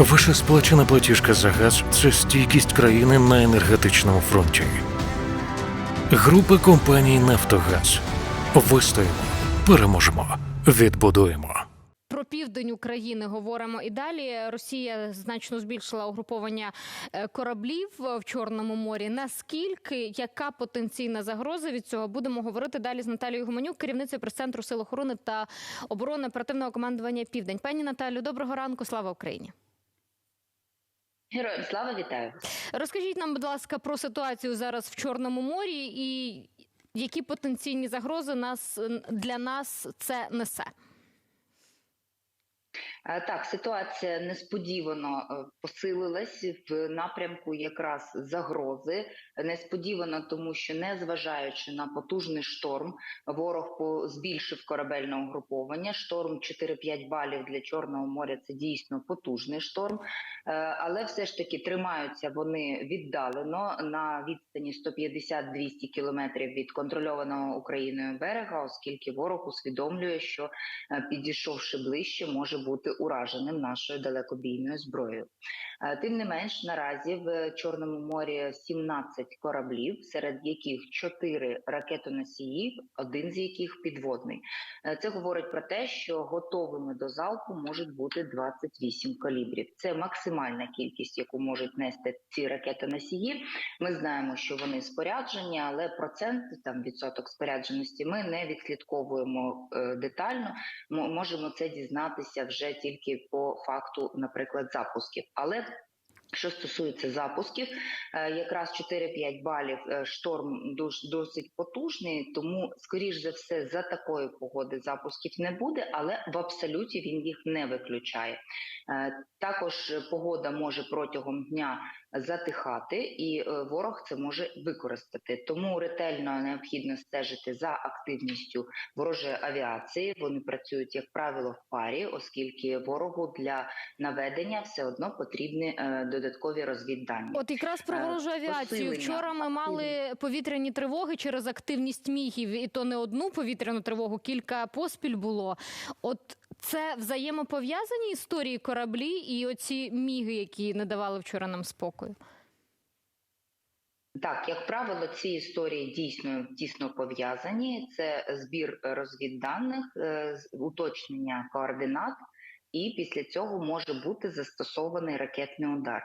Ваша сплачена платіжка за газ це стійкість країни на енергетичному фронті. Група компаній Нафтогаз. Вистоїмо, переможемо, відбудуємо. Про південь України говоримо і далі. Росія значно збільшила угруповання е, кораблів в Чорному морі. Наскільки яка потенційна загроза від цього? Будемо говорити далі з Наталією Гуменюк, керівницею прес-центру Сил охорони та оборони оперативного командування Південь. Пані Наталю, доброго ранку. Слава Україні. Героям слава вітаю. Розкажіть нам, будь ласка, про ситуацію зараз в Чорному морі і які потенційні загрози нас для нас це несе. Е, Так, ситуація несподівано е, посилилась в напрямку якраз загрози. Несподівано, тому що незважаючи на потужний шторм, ворог збільшив корабельне угруповання. Шторм 4-5 балів для Чорного моря це дійсно потужний шторм, Е, але все ж таки тримаються вони віддалено на відстані 150-200 кілометрів від контрольованого Україною берега, оскільки ворог усвідомлює, що підійшовши ближче, може бути ураженим нашою далекобійною зброєю. Е, Тим не менш, наразі в Чорному морі 17 кораблів, серед яких 4 ракетоносії, один з яких підводний. Е, Це говорить про те, що готовими до залпу можуть бути 28 калібрів. Це максимальна кількість, яку можуть нести ці ракетоносії. Ми знаємо, що вони споряджені, але процент там відсоток спорядженості ми не відслідковуємо е, детально. Мо- можемо це дізнатися вже тільки по факту, наприклад, запусків. Але що стосується запусків, е, якраз 4-5 балів е, шторм досить потужний, тому, скоріш за все, за такої погоди запусків не буде, але в абсолюті він їх не виключає. Е, Також погода може протягом дня затихати, і е, ворог це може використати. Тому ретельно необхідно стежити за активністю ворожої авіації. Вони працюють як правило в парі, оскільки ворогу для наведення все одно потрібні е, додаткові розвіддані. От якраз про Е, ворожу авіацію. посилення Вчора ми мали повітряні тривоги через активність мігів, і то не одну повітряну тривогу, кілька поспіль було. От це взаємопов'язані історії кораблі і оці міги, які не давали вчора нам спокою. Так, як правило, ці історії дійсно тісно пов'язані. Це збір розвідданих, е, уточнення координат, і після цього може бути застосований ракетний удар.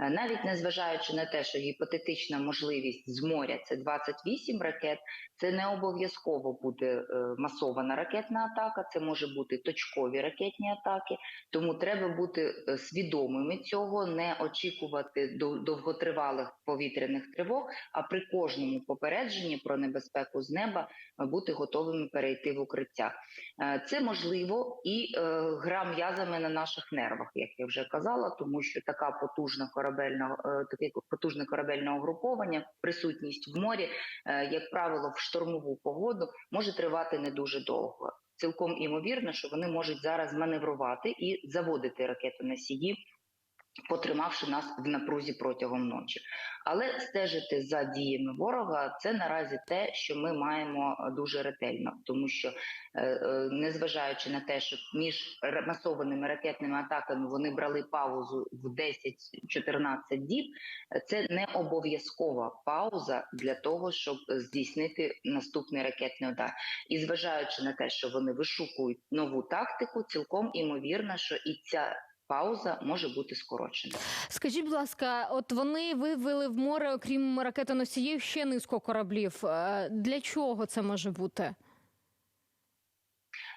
Е, Навіть незважаючи на те, що гіпотетична можливість з моря це 28 ракет, це не обов'язково буде е, масована ракетна атака, це може бути точкові ракетні атаки. Тому треба бути е, свідомими цього, не очікувати довготривалих повітряних тривог, а при кожному попередженні про небезпеку з неба бути готовими перейти в укриття. Це можливо і гра м'язами на наших нервах, як я вже казала, тому що така потужна корабельна, е, таке потужне корабельне угруповання, присутність в морі, е, як правило, в штормову погоду може тривати не дуже довго. Цілком імовірно, що вони можуть зараз маневрувати і заводити ракетоносії, потримавши нас в напрузі протягом ночі. Але стежити за діями ворога це наразі те, що ми маємо е, дуже ретельно, тому що е, е, незважаючи на те, що між масованими ракетними атаками вони брали паузу в 10-14 діб, це не обов'язкова пауза для того, щоб здійснити наступний ракетний удар. І зважаючи на те, що вони вишукують нову тактику, цілком імовірно, що і ця пауза може бути скорочена. Скажіть, будь ласка, от вони вивели в море, окрім ракетоносіїв, ще низку кораблів. Е, Для чого це може бути?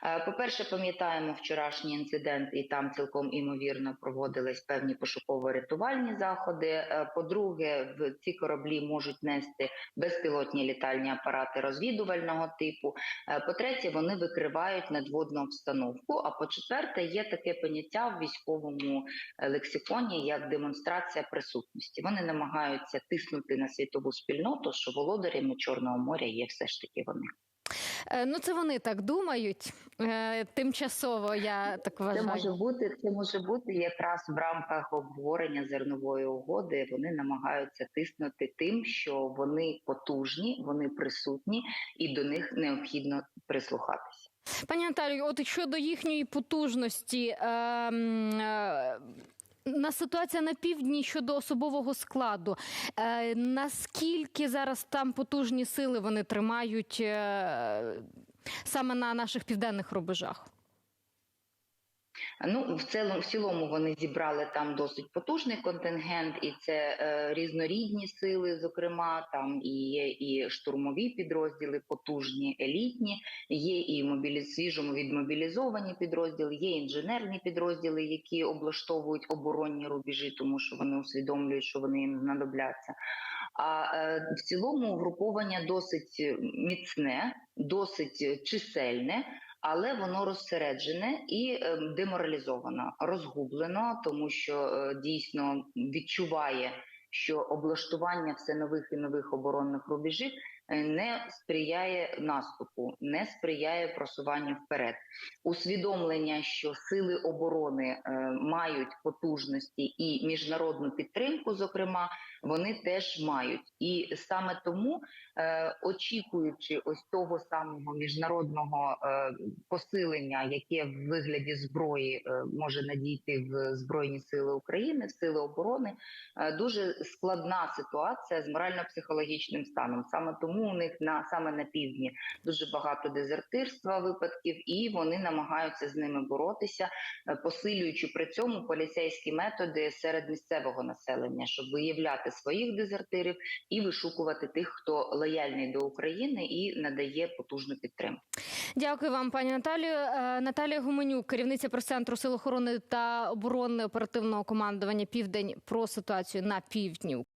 Е, По-перше, пам'ятаємо вчорашній інцидент, і там цілком імовірно проводились певні пошуково-рятувальні заходи. Е, По-друге, в ці кораблі можуть нести безпілотні літальні апарати розвідувального типу. Е, По-третє, вони викривають надводну обстановку. А по-четверте, є таке поняття в військовому лексиконі як демонстрація присутності. Вони намагаються тиснути на світову спільноту, що володарями Чорного моря є все ж таки вони. Е, Ну, це вони так думають. Е, Тимчасово я так Це може бути, це може бути якраз в рамках обговорення зернової угоди. Вони намагаються тиснути тим, що вони потужні, вони присутні, і до них необхідно прислухатися. Пані Наталію, от щодо їхньої потужності, ем, е, на ситуація на півдні щодо особового складу. Е, наскільки зараз там потужні сили вони тримають е, саме на наших південних рубежах? Ну, в цілому, в цілому вони зібрали там досить потужний контингент, і це е, різнорідні сили. Зокрема, там і є і штурмові підрозділи, потужні, елітні, є і мобілі... свіжому відмобілізовані підрозділи, є інженерні підрозділи, які облаштовують оборонні рубежі, тому що вони усвідомлюють, що вони їм знадобляться. А е, в цілому угруповання досить міцне, досить чисельне. Але воно розсереджене і е, деморалізовано, розгублено, тому що е, дійсно відчуває, що облаштування все нових і нових оборонних рубежів е, не сприяє наступу, не сприяє просуванню вперед. Усвідомлення, що сили оборони е, мають потужності і міжнародну підтримку, зокрема, вони теж мають, і саме тому, е, очікуючи ось того самого міжнародного е, посилення, яке в вигляді зброї е, може надійти в збройні сили України, в сили оборони, дуже складна ситуація з морально-психологічним станом. Саме тому у них на саме на півдні дуже багато дезертирства випадків, і вони намагаються з ними боротися, посилюючи при цьому поліцейські методи серед місцевого населення, щоб виявляти своїх дезертирів і вишукувати тих, хто лояльний до України і надає потужну підтримку. Дякую вам, пані Наталію. Е, Наталія Гуменюк, керівниця прес-центру Сил охорони та оборони оперативного командування Південь про ситуацію на півдні